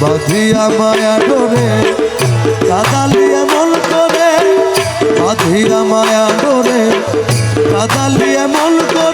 বাঁধিয়া মায়া ডোরে কাদালি এমন করে বাঁধিয়া মায়া ডোরে কাদালিয়া মন করে।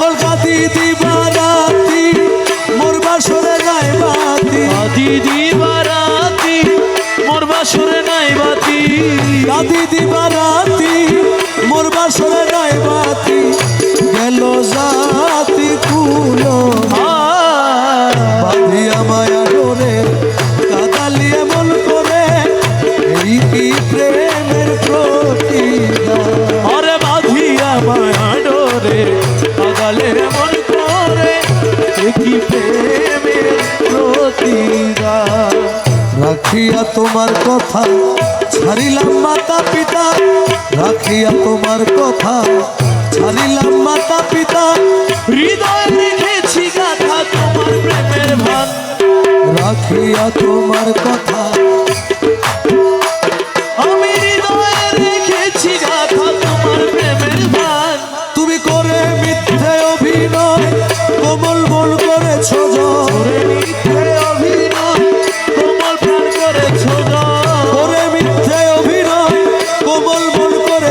এখন কাতি দিবা রাতি মোর বাসরে গায়ে বাতি। আদি দিবারাতি মোর বাসরে নাই বাতি। কাতি দিবা রাতি মোর বাসরে ডোরে পাগালে মন করে কি প্রেমের প্রতিদান রাখিয়া তোমার কথা, ছাড়িলাম মাতা পিতা। রাখিয়া তোমার কথা, ছাড়িলাম মাতা পিতা। হৃদয় রেখেছি গাথা তোমার প্রেমের ভান। রাখিয়া তোমার কথা, আমি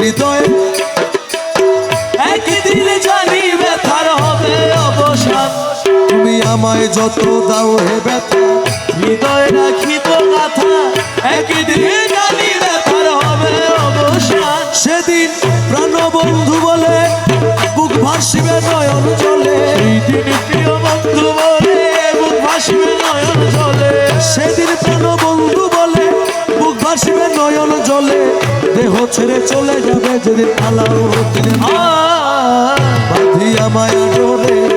হৃদয়ে। একদিন জানি ব্যথার হবে অবসান। তুমি আমায় যত দাও হে ব্যথা। হৃদয় গাথা। একদিন জানি ব্যথার হবে অবসান। সেদিন প্রাণবন্ধু বলে বুক ভাসিবে নয়ন জলে। সেইদিন প্রিয় বন্ধু বলে বুক ভাসিবে নয়ন জলে। সেদিন প্রাণবন্ধু বুক নয়ন জলে দেহ ছেড়ে চলে যাবে যেদিন আলাও দিনে আয় বাঁধিয়া মায়া ডোরে